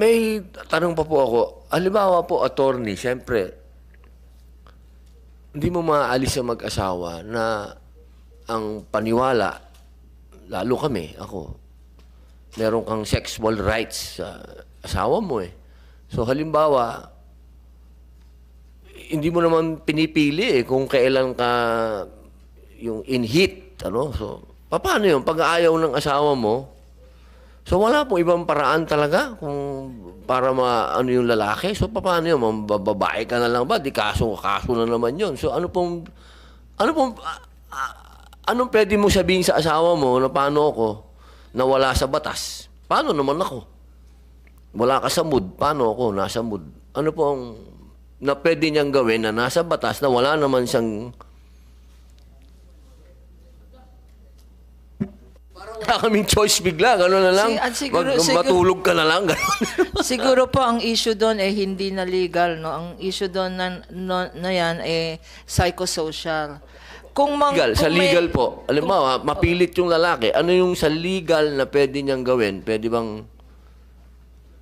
may tanong pa po ako. Halimbawa po, attorney, siyempre, hindi mo maaalis sa mag-asawa na ang paniwala, lalo kami, ako, meron kang sexual rights sa asawa mo eh. So halimbawa, hindi mo naman pinipili eh kung kailan ka yung in heat, ano? So, paano yun? Pag ayaw ng asawa mo, so wala pong ibang paraan talaga kung para ma ano yung lalaki. So paano yun? Mababae ka na lang ba? Di kaso, kaso na naman yun. So ano pong, ano pong, ah, anong pwede mo sabihin sa asawa mo na paano ako na wala sa batas? Paano naman ako? Wala ka sa mood. Paano ako nasa mood? Ano pong na pwede niyang gawin na nasa batas na wala naman siyang wala kaming choice bigla, gano'n na lang. Si- at siguro- Mag- siguro- matulog ka na lang, gano'n. Siguro po ang issue doon eh hindi na legal, no? Ang issue doon na, no, na yan eh psychosocial. Kung mang, legal, sa kung may- legal po. Alam mo, ah, mapilit yung lalaki. Ano yung sa legal na pwede niyang gawin? Pwede bang,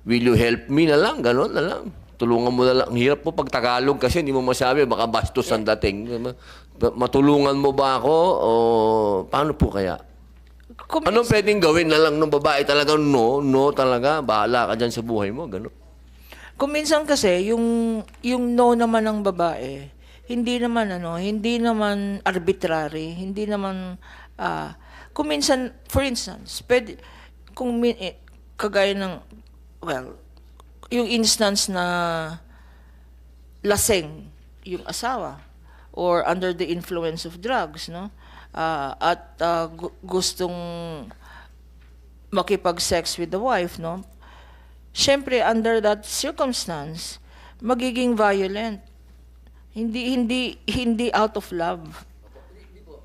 will you help me na lang? Gano'n na lang. Tulungan mo na lang. Ang hirap po pag Tagalog kasi hindi mo masabi, baka bastos ang dating. Matulungan mo ba ako? O paano po kaya? Kung- Anong pwedeng gawin na lang ng babae? Talagang no, no talaga. Bahala ka dyan sa buhay mo. Gano'n. Kung minsan kasi yung yung no naman ng babae, hindi naman ano, hindi naman arbitrary, hindi naman ah kung minsan for instance, pwede kung min, eh, kagaya ng well, yung instance na laseng yung asawa or under the influence of drugs, no? Ah, at gu- gustong makipag-sex with the wife, no? Siyempre, under that circumstance, magiging violent. Hindi hindi hindi out of love.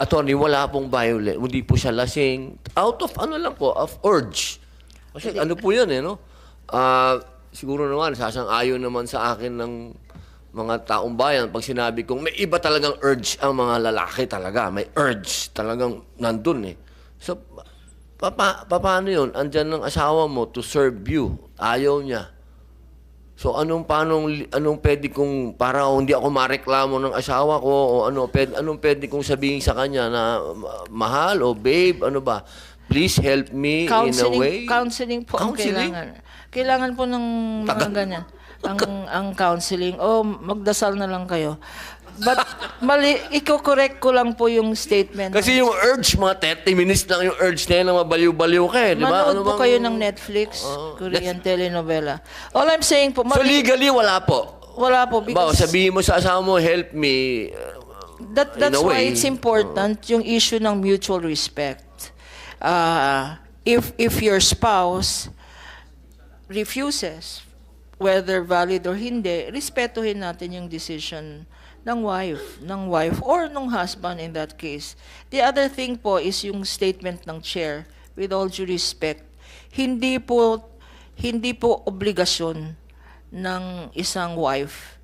Attorney, wala pong violent. Hindi po siya lasing. Out of ano lang po, of urge. Kasi ano po yan eh, no? Ah, siguro naman, sasang-ayon naman sa akin ng mga taong bayan pag sinabi kong may iba talagang urge ang mga lalaki talaga. May urge talagang nandun eh. So, pa, pa, pa- paano yun? Andyan ng asawa mo to serve you. Ayaw niya. So anong paanong anong pwede kong para hindi ako mareklamo ng asawa ko o ano pwede anong pwede kong sabihin sa kanya na ma- mahal o babe ano ba please help me in a way counseling po ang Counseling? kailangan. Kailangan po ng mga Taga- ganyan. Ang, ang counseling. O, magdasal na lang kayo. But, mali, iko-correct ko lang po yung statement. kasi yung urge mga 30 minutes lang yung urge na yun na mabaliw-baliw ka eh di ba Manood po bang- kayo ng Netflix, Korean telenovela. All I'm saying po, so mali- legally wala po wala po. Bawa, Because sabihin mo sa asawa mo help me uh, That, that's why it's important yung issue ng mutual respect. Uh, if if your spouse refuses, whether valid or hindi, respetuhin natin yung decision ng wife, ng wife or ng husband in that case. The other thing po is yung statement ng chair, with all due respect, hindi po hindi po obligasyon ng isang wife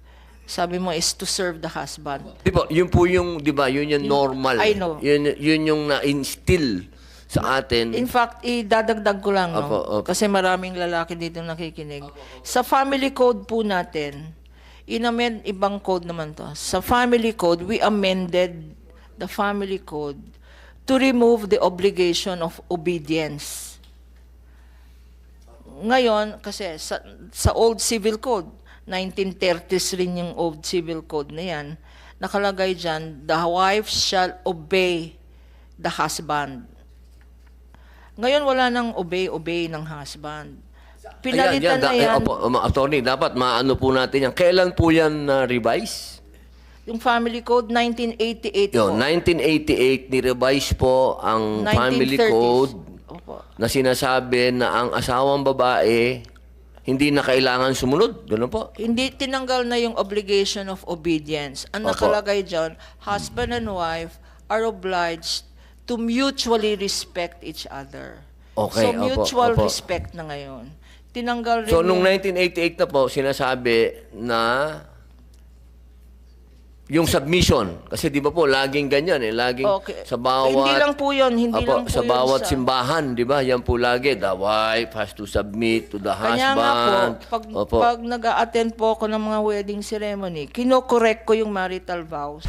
sabi mo is to serve the husband. Di ba, yun po yung, di ba, yun yung normal. I know. Yun, yun yung na-instill sa atin. In fact, idadagdag ko lang, no? Opo, opo. kasi maraming lalaki dito nakikinig. Sa family code po natin, inamend, ibang code naman to. Sa family code, we amended the family code to remove the obligation of obedience. Ngayon, kasi sa, sa old civil code, 1930s rin yung old civil code na yan, nakalagay dyan, the wife shall obey the husband. Ngayon wala nang obey-obey ng husband. Pinalitan Ayan, na yan, yan. Opo, um, attorney, dapat maano po natin yan. Kailan po yan na-revise? Yung family code, 1988 Yo, po. 1988, ni-revise po ang family 1930s. code Opo. na sinasabi na ang asawang babae hindi na kailangan sumunod. Ganun po. Hindi tinanggal na yung obligation of obedience. Ang Opo. nakalagay dyan, husband and wife are obliged to mutually respect each other. Okay, so opo, mutual opo. respect na ngayon. Tinanggal rin So, nung yung- 1988 na po, sinasabi na yung submission. Kasi di ba po, laging ganyan eh. Laging Okay. sa bawat... Hindi lang po yun, hindi Apo, lang po Sa yun bawat sa- simbahan, di ba? Yan po lagi. The wife has to submit to the Kanya husband. nga po, pag, Opo. pag nag attend po ako ng mga wedding ceremony, kinokorek ko yung marital vows.